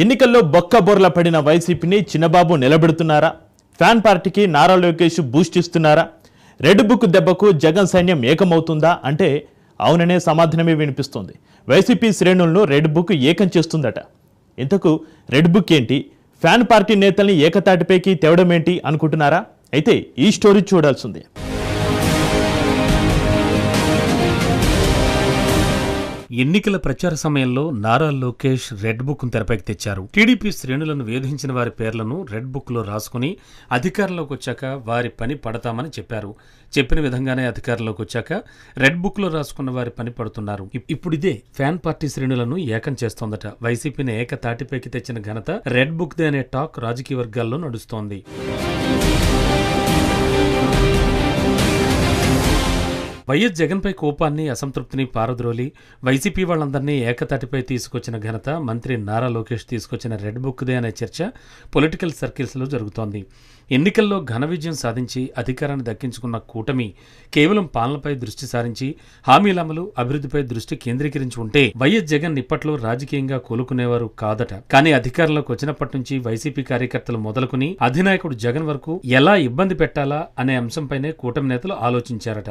ఎన్నికల్లో బొక్క బొర్ల పడిన వైసీపీని చిన్నబాబు నిలబెడుతున్నారా? ఫ్యాన్ పార్టీకి నారా లోకేష్ బూస్ట్ ఇస్తున్నారా? రెడ్ బుక్ దెబ్బకు జగన్ సైన్యం ఏకమవుతుందా? అంటే అవుననే సమాధానమే వినిపిస్తుంది. వైసీపీ శ్రేణులను రెడ్ బుక్ ఏకం చేస్తుందట. ఇంతకు రెడ్ బుక్ ఏంటి? ఫ్యాన్ పార్టీ నేతల్ని ఏకతాటిపైకి తేవడం ఏంటి అనుకుంటున్నారా? అయితే ఈ స్టోరీ చూడాల్సిందే. ఎన్నికల ప్రచార సమయంలో నారా లోకేష్ రెడ్ బుక్ తెరపైకి తెచ్చారు. టీడీపీ శ్రేణులను వేధించిన వారి పేర్లను రెడ్ బుక్లో రాసుకుని అధికారంలోకి వచ్చాక వారి పని పడతామని చెప్పారు. చెప్పిన విధంగానే అధికారంలోకి వచ్చాక రెడ్ బుక్లో రాసుకున్న వారి పని పడుతున్నారు. ఇప్పుడు ఇదే ఫ్యాన్ పార్టీ శ్రేణులను ఏకం చేస్తోందట. వైసీపీని ఏక తాటిపైకి తెచ్చిన ఘనత రెడ్ బుక్ దే అనే టాక్ రాజకీయ వర్గాల్లో నడుస్తోంది. వైఎస్ జగన్పై కోపాన్ని అసంతృప్తిని పారద్రోలి వైసీపీ వాళ్ళందరినీ ఏకతాటిపై తీసుకొచ్చిన ఘనత మంత్రి నారా లోకేష్ తీసుకొచ్చిన రెడ్ బుక్దే అనే చర్చ పొలిటికల్ సర్కిల్స్లో జరుగుతోంది. ఎన్నికల్లో ఘన విజయం సాధించి అధికారాన్ని దక్కించుకున్న కూటమి కేవలం పాలనపై దృష్టి సారించి హామీల అమలు అభివృద్ధిపై దృష్టి కేంద్రీకరించి ఉంటే వైఎస్ జగన్ ఇప్పట్లో రాజకీయంగా కోలుకునేవారు కాదట. కానీ అధికారంలోకి వచ్చినప్పటి నుంచి వైసీపీ కార్యకర్తలు మొదలుకుని అధినాయకుడు జగన్ వరకు ఎలా ఇబ్బంది పెట్టాలా అనే అంశంపైనే కూటమి నేతలు ఆలోచించారట.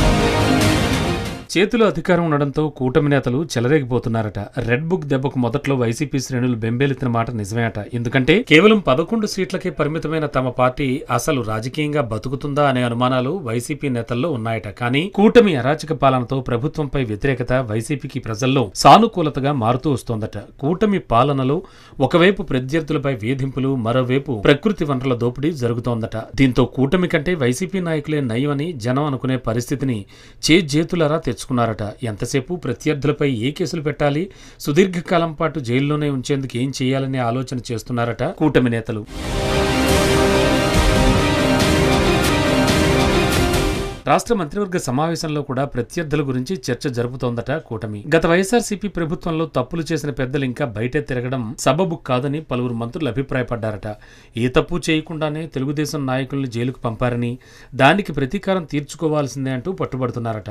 చేతిలో అధికారం ఉండడంతో కూటమి నేతలు చెలరేగిపోతున్నారట. రెడ్ బుక్ దెబ్బకు మొదట్లో వైసీపీ శ్రేణులు బెంబేలెత్తిన మాట నిజమే అట ఎందుకంటే కేవలం పదకొండు సీట్లకే పరిమితమైన తమ పార్టీ అసలు రాజకీయంగా బతుకుతుందా అనే అనుమానాలు వైసీపీ నేతల్లో ఉన్నాయట. కానీ కూటమి అరాచక పాలనతో ప్రభుత్వంపై వ్యతిరేకత వైసీపీకి ప్రజల్లో సానుకూలతగా మారుతూ వస్తోందట. కూటమి పాలనలో ఒకవైపు ప్రత్యర్థులపై వేధింపులు మరోవైపు ప్రకృతి వనరుల దోపిడీ జరుగుతోందట. దీంతో కూటమి కంటే వైసీపీ నాయకులే నయమని జనం అనుకునే పరిస్థితిని చేజేతులారా తెచ్చుకున్నారట ఎంతసేపు ప్రత్యర్థులపై ఏ కేసులు పెట్టాలి? సుదీర్ఘకాలం పాటు జైల్లోనే ఉంచేందుకు ఏం చేయాలనే ఆలోచన చేస్తున్నారట కూటమి నేతలు. రాష్ట్ర మంత్రివర్గ సమావేశంలో కూడా ప్రత్యర్థుల గురించి చర్చ జరుపుతోందట కూటమి. గత వైఎస్ఆర్సీపీ ప్రభుత్వంలో తప్పులు చేసిన పెద్దలు ఇంకా బయటే తిరగడం సబబు కాదని పలువురు మంత్రులు అభిప్రాయపడ్డారట. ఏ తప్పు చేయకుండానే తెలుగుదేశం నాయకుల్ని జైలుకు పంపారని దానికి ప్రతీకారం తీర్చుకోవాల్సిందే అంటూ పట్టుబడుతున్నారట.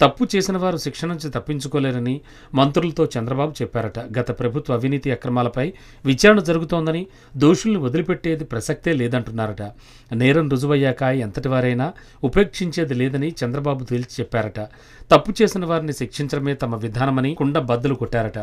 తప్పు చేసిన వారు శిక్ష నుంచి తప్పించుకోలేరని మంత్రులతో చంద్రబాబు చెప్పారట. గత ప్రభుత్వ అవినీతి అక్రమాలపై విచారణ జరుగుతోందని దోషుల్ని వదిలిపెట్టేది ప్రసక్తే లేదంటున్నారట. నేరం రుజువయ్యాక ఎంతటి వారైనా ఉపేక్షించేది లేదని చంద్రబాబు తేల్చి చెప్పారట. తప్పు చేసిన వారిని శిక్షించడమే తమ విధానమని కుండ బద్దలు కొట్టారట.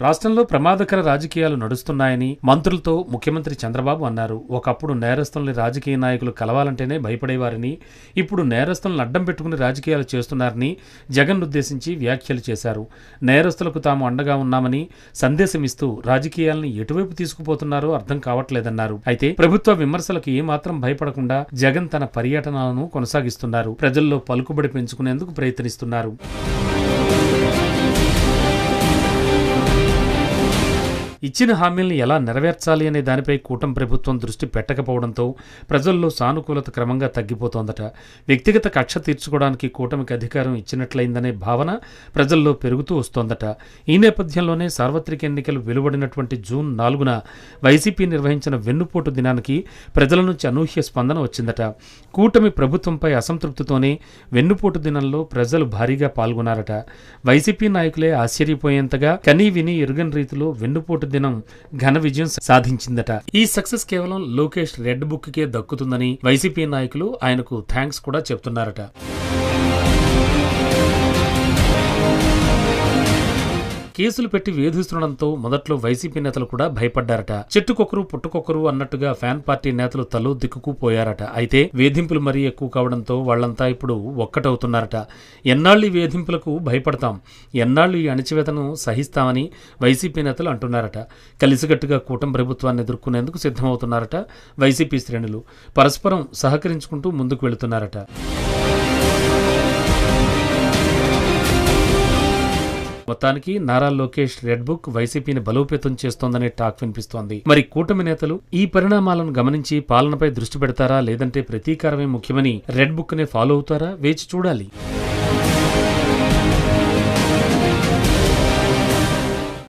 రాష్ట్రంలో ప్రమాదకర రాజకీయాలు నడుస్తున్నాయని మంత్రులతో ముఖ్యమంత్రి చంద్రబాబు అన్నారు. ఒకప్పుడు నేరస్తుల్ని రాజకీయ నాయకులు కలవాలంటేనే భయపడేవారని ఇప్పుడు నేరస్తులను అడ్డం పెట్టుకుని రాజకీయాలు చేస్తున్నారని జగన్ ఉద్దేశించి వ్యాఖ్యలు చేశారు. నేరస్తులకు తాము అండగా ఉన్నామని సందేశం ఇస్తూ రాజకీయాల్ని ఎటువైపు తీసుకుపోతున్నారో అర్థం కావట్లేదన్నారు. అయితే ప్రభుత్వ విమర్శలకు ఏమాత్రం భయపడకుండా జగన్ తన పర్యటనలను కొనసాగిస్తున్నారు. ప్రజల్లో పలుకుబడి పెంచుకునేందుకు ప్రయత్నిస్తున్నారు. ఇచ్చిన హామీలను ఎలా నెరవేర్చాలి అనే దానిపై కూటమి ప్రభుత్వం దృష్టి పెట్టకపోవడంతో ప్రజల్లో సానుకూలత క్రమంగా తగ్గిపోతోందట. వ్యక్తిగత కక్ష తీర్చుకోవడానికి కూటమికి అధికారం ఇచ్చినట్లయిందనే భావన ప్రజల్లో పెరుగుతూ వస్తోందట. ఈ నేపథ్యంలోనే సార్వత్రిక ఎన్నికలు వెలువడినటువంటి జూన్ నాలుగున వైసీపీ నిర్వహించిన వెన్నుపోటు దినానికి ప్రజల నుంచి అనూహ్య స్పందన వచ్చిందట. కూటమి ప్రభుత్వంపై అసంతృప్తితోనే వెన్నుపోటు దినంలో ప్రజలు భారీగా పాల్గొన్నారట. వైసీపీ నాయకులే ఆశ్చర్యపోయేంతగా కనీ విని ఎరుగని రీతిలో వెన్నుపోటు దినం ఘన విజయం సాధించిందట. ఈ సక్సెస్ కేవలం లోకేష్ రెడ్ బుక్ కే దక్కుతుందని వైసీపీ నాయకులు ఆయనకు థ్యాంక్స్ కూడా చెప్తున్నారట. కేసులు పెట్టి వేధిస్తుండడంతో మొదట్లో వైసీపీ నేతలు కూడా భయపడ్డారట. చెట్టుకొకరు పుట్టుకొకరు అన్నట్టుగా ఫ్యాన్ పార్టీ నేతలు తలో దిక్కుకుపోయారట. అయితే వేధింపులు మరీ ఎక్కువ కావడంతో వాళ్ళంతా ఇప్పుడు ఒక్కటవుతున్నారట. ఎన్నాళ్ళు ఈ వేధింపులకు భయపడతాం ఎన్నాళ్ళు ఈ అణచివేతను సహిస్తామని వైసీపీ నేతలు అంటున్నారట. కలిసికట్టుగా కూటమి ప్రభుత్వాన్ని ఎదుర్కొనేందుకు సిద్ధమవుతున్నారట వైసీపీ శ్రేణులు. పరస్పరం సహకరించుకుంటూ ముందుకు వెళుతున్నారట. మొత్తానికి నారా లోకేష్ రెడ్ బుక్ వైసీపీని బలోపేతం చేస్తోందనే టాక్ వినిపిస్తోంది. మరి కూటమి నేతలు ఈ పరిణామాలను గమనించి పాలనపై దృష్టి పెడతారా లేదంటే ప్రతీకారమే ముఖ్యమని రెడ్ బుక్ నే ఫాలో అవుతారా వేచి చూడాలి.